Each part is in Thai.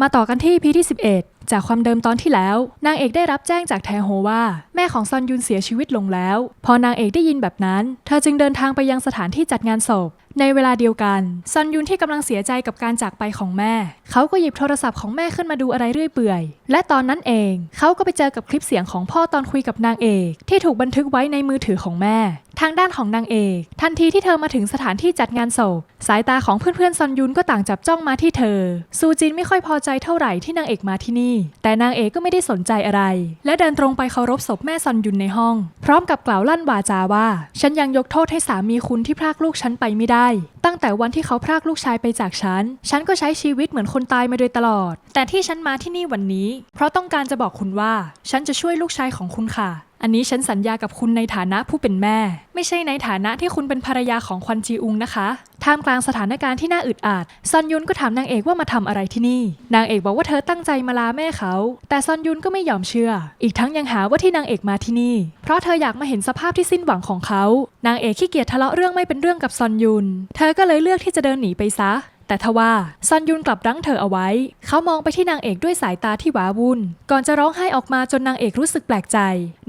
มาต่อกันที่พีที่ 11 จากความเดิมตอนที่แล้ว นางเอกได้รับแจ้งจากแทโฮว่า แม่ของซอนยุนเสียชีวิตลงแล้ว พอนางเอกได้ยินแบบนั้น เธอจึงเดินทางไปยังสถานที่จัดงานศพ ในเวลาเดียวกันซอนยุนที่กำลังเสียใจกับการจากไปของแม่ เขาก็หยิบโทรศัพท์ของแม่ขึ้นมาดูอะไรเรื่อยเปื่อย และตอนนั้นเองเขาก็ไปเจอกับคลิปเสียงของพ่อตอนคุยกับนางเอก ที่ถูกบันทึกไว้ในมือถือของแม่ทางด้านของนางเอก ทันทีที่เธอมาถึงสถานที่จัดงานศพ สายตาของเพื่อนๆซอนยุนก็ต่างจับจ้องมาที่เธอ ซูจินไม่ค่อยพอใจเท่าไหร่ที่นางเอกมาที่นี่แต่นางเอกก็ไม่ได้สนใจอะไร และเดินตรงไปเคารพศพแม่ซอนยุนในห้อง พร้อมกับกล่าวลั่นวาจาว่า ฉันยังยกโทษให้สามีคุณที่พรากลูกฉันไปไม่ได้ ตั้งแต่วันที่เขาพรากลูกชายไปจากฉัน ฉันก็ใช้ชีวิตเหมือนคนตายมาโดยตลอด แต่ที่ฉันมาที่นี่วันนี้ เพราะต้องการจะบอกคุณว่า ฉันจะช่วยลูกชายของคุณค่ะอันนี้ฉันสัญญากับคุณในฐานะผู้เป็นแม่ ไม่ใช่ในฐานะที่คุณเป็นภรรยาของควันจีอุงนะคะ ท่ามกลางสถานการณ์ที่น่าอึดอัดซอนยุนก็ถามนางเอกว่ามาทำอะไรที่นี่ นางเอกบอกว่าเธอตั้งใจมาลาแม่เขา แต่ซอนยุนก็ไม่ยอมเชื่อ อีกทั้งยังหาว่าที่นางเอกมาที่นี่ เพราะเธออยากมาเห็นสภาพที่สิ้นหวังของเขา นางเอกขี้เกียจทะเลาะเรื่องไม่เป็นเรื่องกับซอนยุน เธอก็เลยเลือกที่จะเดินหนีไปซะ แต่ทว่าซอนยุนกลับรั้งเธอเอาไว้ เขามองไปที่นางเอกด้วยสายตาที่หวาวุ่น ก่อนจะร้องไห้ออกมาจนนางเอกรู้สึกแปลกใจ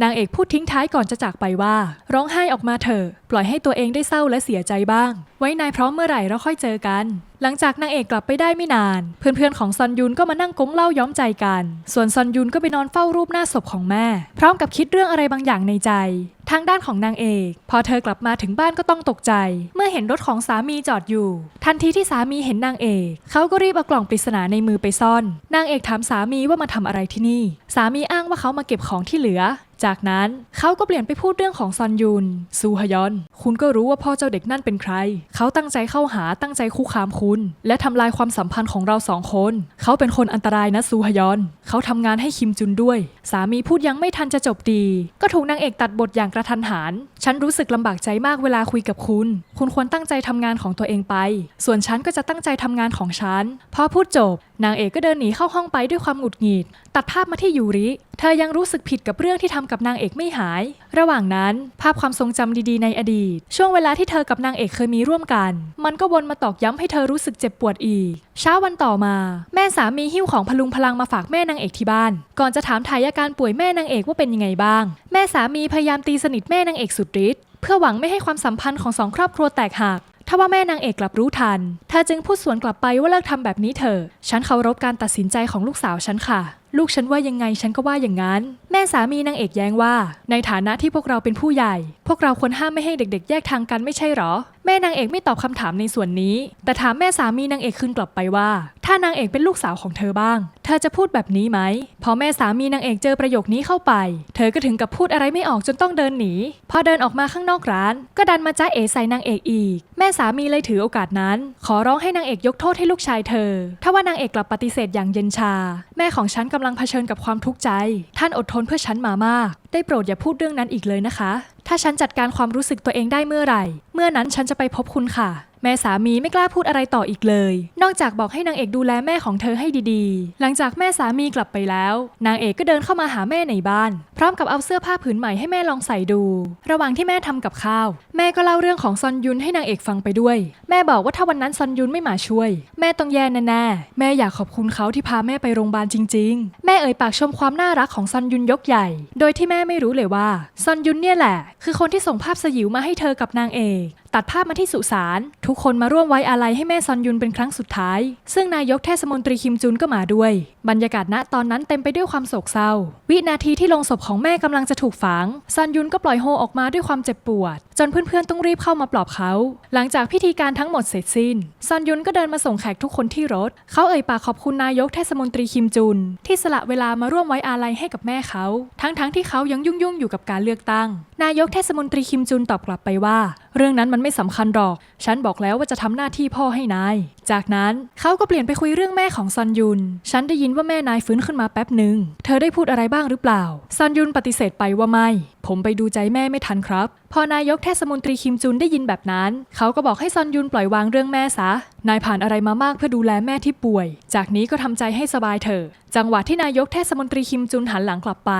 นางเอกพูดทิ้งท้ายก่อนจะจากไปว่า ร้องไห้ออกมาเถอะปล่อยให้ตัวเองได้เศร้าและเสียใจบ้าง ไว้นายพร้อมเมื่อไหร่เราค่อยเจอกันหลังจากนางเอกกลับไปได้ไม่นาน เพื่อนๆของซอนยุนก็มานั่งก้งเล้าย้อมใจกัน ส่วนซอนยุนก็ไปนอนเฝ้ารูปหน้าศพของแม่ พร้อมกับคิดเรื่องอะไรบางอย่างในใจ ทางด้านของนางเอก พอเธอกลับมาถึงบ้านก็ต้องตกใจ เมื่อเห็นรถของสามีจอดอยู่ ทันทีที่สามีเห็นนางเอก เขาก็รีบเอากล่องปริศนาในมือไปซ่อน นางเอกถามสามีว่ามาทำอะไรที่นี่ สามีอ้างว่าเขามาเก็บของที่เหลือ จากนั้นเขาก็เปลี่ยนไปพูดเรื่องของซอนยุนซูฮยอน คุณก็รู้ว่าพ่อเจ้าเด็กนั่นเป็นใคร เขาตั้งใจเข้าหาตั้งใจคุกคามคุณ และทำลายความสัมพันธ์ของเราสองคน เขาเป็นคนอันตรายนะซูฮยอน เขาทำงานให้คิมจุนด้วย สามีพูดยังไม่ทันจะจบดี ก็ถูกนางเอกตัดบทอย่างกระทันหัน ฉันรู้สึกลำบากใจมากเวลาคุยกับคุณ คุณควรตั้งใจทำงานของตัวเองไป ส่วนฉันก็จะตั้งใจทำงานของฉัน พอพูดจบ นางเอกก็เดินหนีเข้าห้องไปด้วยความหงุดหงิด ตัดภาพมาที่ยูริ เธอยังรู้สึกผิดกับเรื่องที่ทำกับนางเอกไม่หาย ระหว่างนั้นภาพความทรงจำดีๆในอดีต ช่วงเวลาที่เธอกับนางเอกเคยมีร่วมกัน มันก็วนมาตอกย้ำให้เธอรู้สึกเจ็บปวดอีก เช้าวันต่อมา แม่สามีหิ้วของพลุงพลังมาฝากแม่นางเอกที่บ้าน ก่อนจะถามถ่ายอาการป่วยแม่นางเอกว่าเป็นยังไงบ้าง แม่สามีพยายามตีสนิทแม่นางเอกสุดฤทธิ์เพื่อหวังไม่ให้ความสัมพันธ์ของสองครอบครัวแตกหัก ถ้าว่าแม่นางเอกกลับรู้ทัน เธอจึงพูดสวนกลับไปว่าเลิกทำแบบนี้เถอะ ฉันเคารพการตัดสินใจของลูกสาวฉันค่ะ ลูกฉันว่ายังไงฉันก็ว่าอย่างนั้น แม่สามีนางเอกแย้งว่า ในฐานะที่พวกเราเป็นผู้ใหญ่ พวกเราควรห้ามไม่ให้เด็กๆ แยกทางกันไม่ใช่หรอ ม่นางเอกไม่ตอบคำถามในส่วนนี้ แต่ถามแม่สามีนางเอกคืนกลับไปว่า ถ้านางเอกเป็นลูกสาวของเธอบ้าง เธอจะพูดแบบนี้ไหม พอแม่สามีนางเอกเจอประโยคนี้เข้าไป เธอก็ถึงกับพูดอะไรไม่ออกจนต้องเดินหนี พอเดินออกมาข้างนอกร้าน ก็ดันมาจ้าเอใส่นางเอกอีก แม่สามีเลยถือโอกาสนั้น ขอร้องให้นางเอกยกโทษให้ลูกชายเธอ ถ้าว่านางเอกกลับปฏิเสธอย่างเย็นชา แม่ของฉันกำลังเผชิญกับความทุกข์ใจ ท่านอดทนเพื่อฉันมามาก ได้โปรดอย่าพูดเรื่องนั้นอีกเลยนะคะ ถ้าฉันจัดการความรู้สึกตัวเองได้เมื่อไหร่ เมื่อนั้นฉันจะไปพบคุณค่ะ แม่สามีไม่กล้าพูดอะไรต่ออีกเลย นอกจากบอกให้นางเอกดูแลแม่ของเธอให้ดีๆ หลังจากแม่สามีกลับไปแล้ว นางเอกก็เดินเข้ามาหาแม่ในบ้าน พร้อมกับเอาเสื้อผ้าผืนใหม่ให้แม่ลองใส่ดู ระหว่างที่แม่ทำกับข้าว แม่ก็เล่าเรื่องของซอนยุนให้นางเอกฟังไปด้วย แม่บอกว่าถ้าวันนั้นซอนยุนไม่มาช่วย แม่ต้องแย่แน่ๆแม่อยากขอบคุณเขาที่พาแม่ไปโรงพยาบาลจริง ๆ แม่เอ่ยปากชมความน่ารักของซอนยุนยกใหญ่ โดยที่แม่ไม่รู้เลยว่าซอนยุนเนี่ยแหละ คือคนที่ส่งภาพสยิวมาให้เธอกับนางเอก ตัดภาพมาที่สุสานทุกคนมาร่วมไว้อาลัยให้แม่ซอนยุนเป็นครั้งสุดท้าย ซึ่งนายกเทศมนตรีคิมจุนก็มาด้วย บรรยากาศณตอนนั้นเต็มไปด้วยความโศกเศร้า วินาทีที่ลงศพของแม่กำลังจะถูกฝังซอนยุนก็ปล่อยโฮออกมาด้วยความเจ็บปวด จนเพื่อนๆต้องรีบเข้ามาปลอบเขา หลังจากพิธีการทั้งหมดเสร็จสิ้น ซอนยุนก็เดินมาส่งแขกทุกคนที่รถ เขาเอ่ยปากขอบคุณนายกเทศมนตรีคิมจุน ที่สละเวลามาร่วมไว้อาลัยให้กับแม่เขา ทั้งๆที่เขายังยุ่งๆอยู่กับการเลือกตั้ง นายกเทศมนตรีคิมจุนตอบกลับไปว่า เรื่องนั้นมันไม่สำคัญหรอก ฉันบอกแล้วว่าจะทำหน้าที่พ่อให้นาย จากนั้นเขาก็เปลี่ยนไปคุยเรื่องแม่ของซอนยุน ฉันได้ยินว่าแม่นายฟื้นขึ้นมาแป๊บหนึ่ง เธอได้พูดอะไรบ้างหรือเปล่า ซอนยุนปฏิเสธไปว่าไม่ ผมไปดูใจแม่ไม่ทันครับ พอนายกเทศมนตรีคิมจุนได้ยินแบบนั้น เขาก็บอกให้ซอนยุนปล่อยวางเรื่องแม่ซะ นายผ่านอะไรมามากเพื่อดูแลแม่ที่ป่วย จากนี้ก็ทำใจให้สบายเถอะ จังหวะที่นายกเทศมนตรีคิมจุนหันหลังกลับไป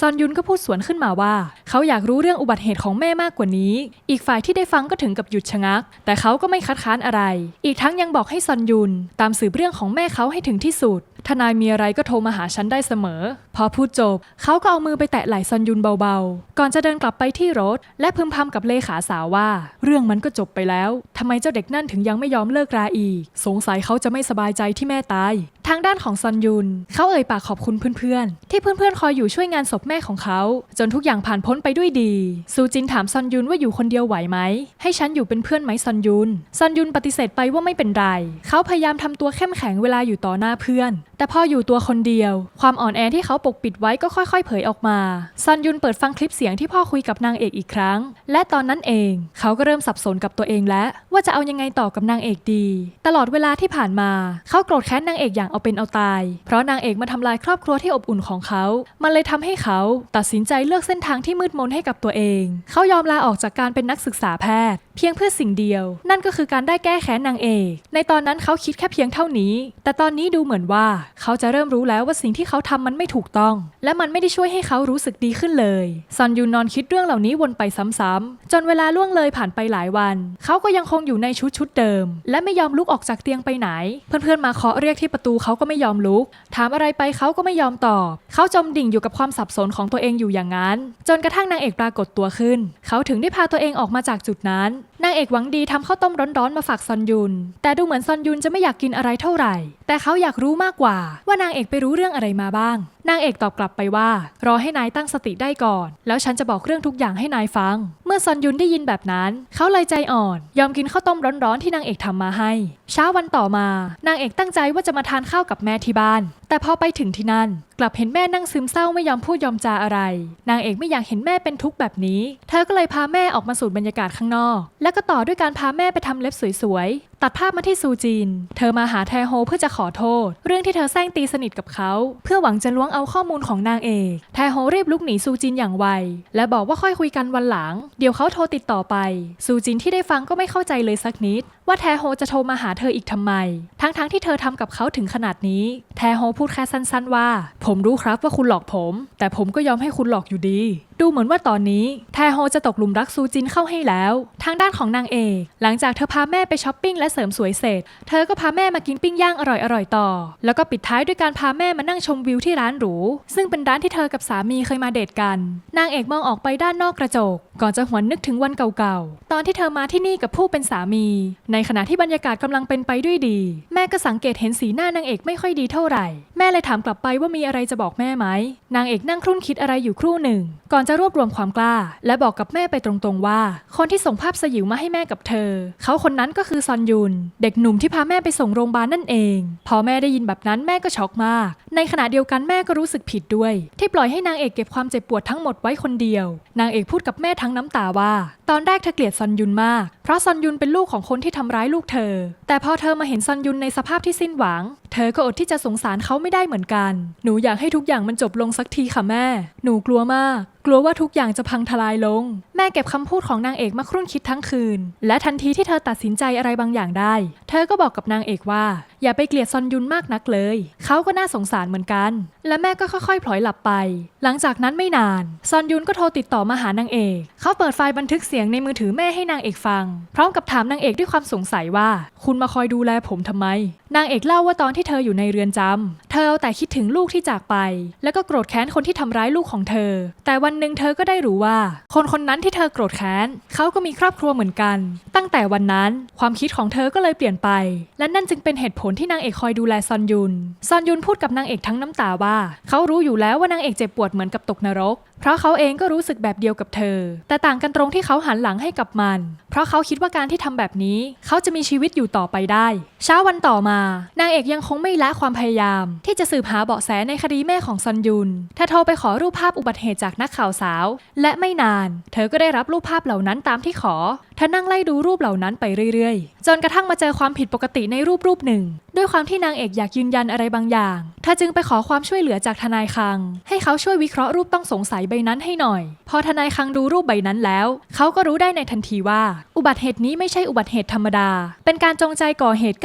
ซอนยุนก็พูดสวนขึ้นมาว่า เขาอยากรู้เรื่องอุบัติเหตุของแม่มากกว่านี้ อีกฝ่ายที่ได้ฟังก็ถึงกับหยุดชะงัก แต่เขาก็ไม่คัดค้านอะไร อีกทั้งยังบอกให้ซอนยุน ตามสืบเรื่องของแม่เขาให้ถึงที่สุด ทนายมีอะไรก็โทรมาหาฉันได้เสมอ พอพูดจบ เขาก็เอามือไปแตะไหล่ซอนยุนเบาๆ ก่อนจะเดินกลับไปที่รถ และพึมพำกับเลขาสาวว่า เรื่องมันก็จบไปแล้วทำไมเจ้าเด็กนั่นถึงยังไม่ยอมเลิกราอีก สงสัยเขาจะไม่สบายใจที่แม่ตาย ทางด้านของซอนยุน เขาเอ่ยปากขอบคุณเพื่อนๆ ที่เพื่อนๆคอยอยู่ช่วยงานศพแม่ของเขา จนทุกอย่างผ่านพ้นไปด้วยดี ซูจินถามซอนยุนว่าอยู่คนเดียวไหวไหม ให้ฉันอยู่เป็นเพื่อนไหมซอนยุน ซอนยุนปฏิเสธไปว่าไม่เป็นไรเขาพยายามทำตัวเข้มแข็งเวลาอยู่ต่อหน้าเพื่อน แต่พออยู่ตัวคนเดียว ความอ่อนแอที่เขาปกปิดไว้ก็ค่อยๆ เผยออกมาซอนยุนเปิดฟังคลิปเสียงที่พ่อคุยกับนางเอกอีกครั้ง และตอนนั้นเอง เขาก็เริ่มสับสนกับตัวเองแล้ว ว่าจะเอายังไงต่อกับนางเอกดี ตลอดเวลาที่ผ่านมา เขาโกรธแค้นนางเอกอย่างเอาเป็นเอาตาย เพราะนางเอกมาทำลายครอบครัวที่อบอุ่นของเขา มันเลยทำให้เขาตัดสินใจเลือกเส้นทางที่มืดมนให้กับตัวเอง เขายอมลาออกจากการเป็นนักศึกษาแพทย์ เพียงเพื่อสิ่งเดียว นั่นก็คือการได้แก้แค้นนางเอก ในตอนนั้นเขาคิดแค่เพียงเท่านี้ แต่ตอนนี้ดูเหมือนว่าเขาจะเริ่มรู้แล้วว่าสิ่งที่เขาทำมันไม่ถูกต้อง และมันไม่ได้ช่วยให้เขารู้สึกดีขึ้นเลยซอนยูนอนคิดเรื่องเหล่านี้วนไปซ้ำๆจนเวลาล่วงเลยผ่านไปหลายวัน เขาก็ยังคงอยู่ในชุดชุดเดิม และไม่ยอมลุกออกจากเตียงไปไหน เพื่อนๆมาเคาะเรียกที่ประตูเขาก็ไม่ยอมลุก ถามอะไรไปเขาก็ไม่ยอมตอบ เขาจมดิ่งอยู่กับความสับสนของตัวเองอยู่อย่างนั้น จนกระทั่งนางเอกปรากฏตัวขึ้น เขาถึงได้พาตัวเองออกมาจากจุดนั้น นางเอกหวังดีทำข้าวต้มร้อนๆมาฝากซอนยุน แต่ดูเหมือนซอนยุนจะไม่อยากกินอะไรเท่าไหร่ แต่เขาอยากรู้มากกว่า ว่านางเอกไปรู้เรื่องอะไรมาบ้าง นางเอกตอบกลับไปว่า รอให้นายตั้งสติได้ก่อน แล้วฉันจะบอกเรื่องทุกอย่างให้นายฟัง เมื่อซอนยุนได้ยินแบบนั้น เขาเลยใจอ่อน ยอมกินข้าวต้มร้อนๆที่นางเอกทำมาให้ เช้าวันต่อมานางเอกตั้งใจว่าจะมาทานข้าวกับแม่ที่บ้าน แต่พอไปถึงที่นั่น กลับเห็นแม่นั่งซึมเศร้าไม่ยอมพูดยอมจาอะไร นางเอกไม่อยากเห็นแม่เป็นทุกข์แบบนี้ เธอก็เลยพาแม่ออกมาสูดบรรยากาศข้างนอก แล้วก็ต่อด้วยการพาแม่ไปทำเล็บสวยๆ ตัดภาพมาที่ซูจีน เธอมาหาแทโฮเพื่อจะขอโทษ เรื่องที่เธอแซงตีสนิทกับเขา เพื่อหวังจะล้วงเอาข้อมูลของนางเอกแทโฮรีบลุกหนีซูจินอย่างไวและบอกว่าค่อยคุยกันวันหลัง เดี๋ยวเขาโทรติดต่อไปซูจินที่ได้ฟังก็ไม่เข้าใจเลยสักนิด ว่าแทโฮจะโทรมาหาเธออีกทำไม ทั้งๆที่เธอทำกับเขาถึงขนาดนี้ แทโฮพูดแค่สั้นๆว่า ผมรู้ครับว่าคุณหลอกผม แต่ผมก็ยอมให้คุณหลอกอยู่ดี ดูเหมือนว่าตอนนี้ แทโฮจะตกหลุมรักซูจินเข้าให้แล้ว ทางด้านของนางเอก หลังจากเธอพาแม่ไปช้อปปิ้งและเสริมสวยเสร็จ เธอก็พาแม่มากินปิ้งย่างอร่อยๆต่อ แล้วก็ปิดท้ายด้วยการพาแม่มานั่งชมวิวที่ร้านหรู ซึ่งเป็นร้านที่เธอกับสามีเคยมาเดทกัน นางเอกมองออกไปด้านนอกกระจก ก่อนจะหวนนึกถึงวันเก่าๆ ตอนที่เธอมาที่นี่กับผู้เป็นสามี ในขณะที่บรรยากาศกำลังเป็นไปด้วยดี แม่ก็สังเกตเห็นสีหน้านางเอกไม่ค่อยดีเท่าไหร่ แม่เลยถามกลับไปว่ามีอะไรจะบอกแม่ไหม นางเอกนั่งครุ่นคิดอะไรอยู่ครู่หนึ่ง ก่อนจะรวบรวมความกล้า และบอกกับแม่ไปตรงๆว่า คนที่ส่งภาพสยิวมาให้แม่กับเธอ เขาคนนั้นก็คือซอนยุน เด็กหนุ่มที่พาแม่ไปส่งโรงพยาบาลนั่นเอง พอแม่ได้ยินแบบนั้นแม่ก็ช็อกมาก ในขณะเดียวกันแม่ก็รู้สึกผิดด้วย ที่ปล่อยให้นางเอกเก็บความเจ็บปวดทั้งหมดไว้คนเดียว นางเอกพูดกับแม่ทั้งน้ำตาว่า ตอนแรกเธอเกลียดซอนยุนมาก เพราะซอนยุนเป็นลูกของคนที่ทำร้ายลูกเธอ แต่พอเธอมาเห็นซอนยุนในสภาพที่สิ้นหวัง เธอก็อดที่จะสงสารเขาไม่ได้เหมือนกัน หนูอยากให้ทุกอย่างมันจบลงสักทีค่ะแม่ หนูกลัวมาก กลัวว่าทุกอย่างจะพังทลายลง แม่เก็บคำพูดของนางเอกมาครุ่นคิดทั้งคืน และทันทีที่เธอตัดสินใจอะไรบางอย่างได้ เธอก็บอกกับนางเอกว่า อย่าไปเกลียดซอนยุนมากนักเลย เขาก็น่าสงสารเหมือนกัน และแม่ก็ค่อยๆพลอยหลับไป หลังจากนั้นไม่นาน ซอนยุนก็โทรติดต่อมาหานางเอก เขาเปิดไฟล์บันทึกเสียงียงในมือถือแม่ให้นางเอกฟัง พร้อมกับถามนางเอกด้วยความสงสัยว่า คุณมาคอยดูแลผมทำไมนางเอกเล่าว่าตอนที่เธออยู่ในเรือนจำ เธอเอาแต่คิดถึงลูกที่จากไป แล้วก็โกรธแค้นคนที่ทำร้ายลูกของเธอ แต่วันหนึ่งเธอก็ได้รู้ว่า คนคนนั้นที่เธอโกรธแค้นเขาก็มีครอบครัวเหมือนกัน ตั้งแต่วันนั้นความคิดของเธอก็เลยเปลี่ยนไป และนั่นจึงเป็นเหตุผลที่นางเอกคอยดูแลซอนยุน ซอนยุนพูดกับนางเอกทั้งน้ำตาว่า เขารู้อยู่แล้วว่านางเอกเจ็บปวดเหมือนกับตกนรก เพราะเขาเองก็รู้สึกแบบเดียวกับเธอ แต่ต่างกันตรงที่เขาหันหลังให้กับมัน เพราะเขาคิดว่าการที่ทำแบบนี้ เขาจะมีชีวิตอยู่ต่อไปได้ เช้าวันต่อมานางเอกยังคงไม่ละความพยายาม ที่จะสืบหาเบาะแสในคดีแม่ของซอนยุนเธอโทรไปขอรูปภาพอุบัติเหตุจากนักข่าวสาว และไม่นาน เธอก็ได้รับรูปภาพเหล่านั้นตามที่ขอ เธอนั่งไล่ดูรูปเหล่านั้นไปเรื่อยๆ จนกระทั่งมาเจอความผิดปกติในรูปรูปหนึ่ง ด้วยความที่นางเอกอยากยืนยันอะไรบางอย่าง เธอจึงไปขอความช่วยเหลือจากทนายคัง ให้เขาช่วยวิเคราะห์รูปต้องสงสัยใบนั้นให้หน่อย พอทนายคังดูรูปใบนั้นแล้ว เขาก็รู้ได้ในทันทีว่า อุบัติเหตุนี้ไม่ใช่อุบัติเหตุธรรมดา เป็นการจงใจก่อเหตุ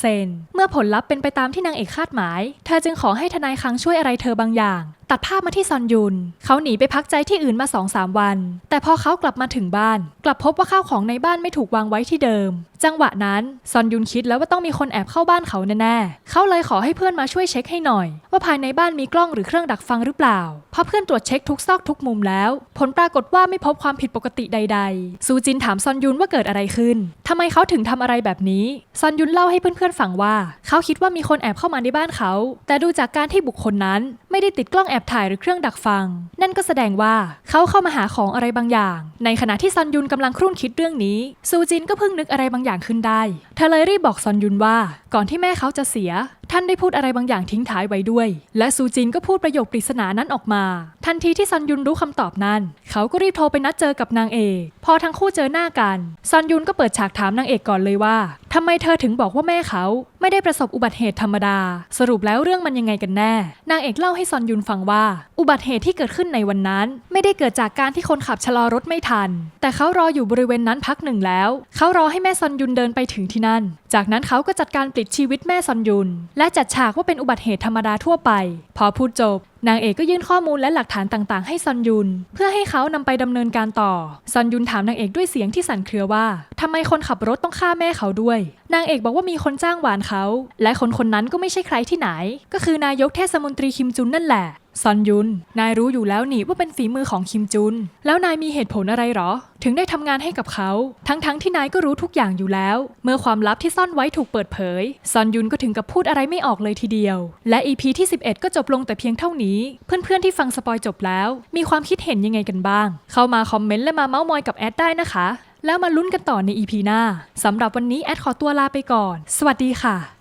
90%เมื่อผลลัพธ์เป็นไปตามที่นางเอกคาดหมาย เธอจึงขอให้ทนายคังช่วยอะไรเธอบางอย่างตัดภาพมาที่ซอนยุน เขาหนีไปพักใจที่อื่นมา2องสามวัน แต่พอเขากลับมาถึงบ้าน กลับพบว่าข้าวของในบ้านไม่ถูกวางไว้ที่เดิม จังหวะนั้นซอนยุนคิดแล้วว่าต้องมีคนแอบเข้าบ้านเขาแน่ๆ เขาเลยขอให้เพื่อนมาช่วยเช็คให้หน่อย ว่าภายในบ้านมีกล้องหรือเครื่องดักฟังหรือเปล่าพอเพื่อนตรวจเช็คทุกซอกทุกมุมแล้ว ผลปรากฏว่าไม่พบความผิดปกติใด ๆ ซูจินถามซอนยุนว่าเกิดอะไรขึ้นทำไมเขาถึงทำอะไรแบบนี้ ซอนยุนเล่าให้เพื่อนๆฟังว่า เขาคิดว่ามีคนแอบเข้ามาในบ้านเขา แต่ดูจากการที่บุคคลนั้น ไม่ได้ติดกล้องแอบถ่ายหรือเครื่องดักฟัง นั่นก็แสดงว่าเขาเข้ามาหาของอะไรบางอย่าง ในขณะที่ซอนยุนกำลังครุ่นคิดเรื่องนี้ซูจินก็เพิ่งนึกอะไรบางอย่างขึ้นได้ เธอเลยรีบบอกซอนยุนว่า ก่อนที่แม่เขาจะเสีย ท่านได้พูดอะไรบางอย่างทิ้งท้ายไว้ด้วย และซูจินก็พูดประโยคปริศนานั้นออกมา ทันทีที่ซอนยุนรู้คำตอบนั้น เขาก็รีบโทรไปนัดเจอกับนางเอก พอทั้งคู่เจอหน้ากันซอนยุนก็เปิดฉากถามนางเอกก่อนเลยว่าทำไมเธอถึงบอกว่าแม่เขา ไม่ได้ประสบอุบัติเหตุธรรมดา สรุปแล้วเรื่องมันยังไงกันแน่ นางเอกเล่าให้ซอนยุนฟังว่าอุบัติเหตุที่เกิดขึ้นในวันนั้น ไม่ได้เกิดจากการที่คนขับชะลอรถไม่ทัน แต่เขารออยู่บริเวณนั้นพักหนึ่งแล้ว เขารอให้แม่ซอนยุนเดินไปถึงที่นั่น จากนั้นเขาก็จัดการปลิดชีวิตแม่ซอนยุน และจัดฉากว่าเป็นอุบัติเหตุธรรมดาทั่วไป พอพูดจบนางเอกก็ยื่นข้อมูลและหลักฐานต่างๆ ให้ซอนยุน เพื่อให้เขานำไปดำเนินการต่อ ซอนยุนถามนางเอกด้วยเสียงที่สั่นเครือว่าทำไมคนขับรถต้องฆ่าแม่เขาด้วย นางเอกบอกว่ามีคนจ้างหวานเขา และคนคนนั้นก็ไม่ใช่ใครที่ไหน ก็คือนายกเทศมนตรีคิมจุนนั่นแหละ ซอนยุน นายรู้อยู่แล้วนี่ว่าเป็นฝีมือของคิมจุน แล้วนายมีเหตุผลอะไรหรอ ถึงได้ทำงานให้กับเขา ทั้งๆทที่นายก็รู้ทุกอย่างอยู่แล้ว เมื่อความลับที่ซ่อนไว้ถูกเปิดเผย ซอนยุนก็ถึงกับพูดอะไรไม่ออกเลยทีเดียว และ EP ที่ 11 ก็จบลงแต่เพียงเท่านี้ เพื่อนๆที่ฟังสปอยจบแล้ว มีความคิดเห็นยังไงกันบ้าง เข้ามาคอมเมนต์และมาเมาส์มอยกับแอดได้นะคะ แล้วมาลุ้นกันต่อใน EP หน้าสำหรับวันนี้แอดขอตัวลาไปก่อน สวัสดีค่ะ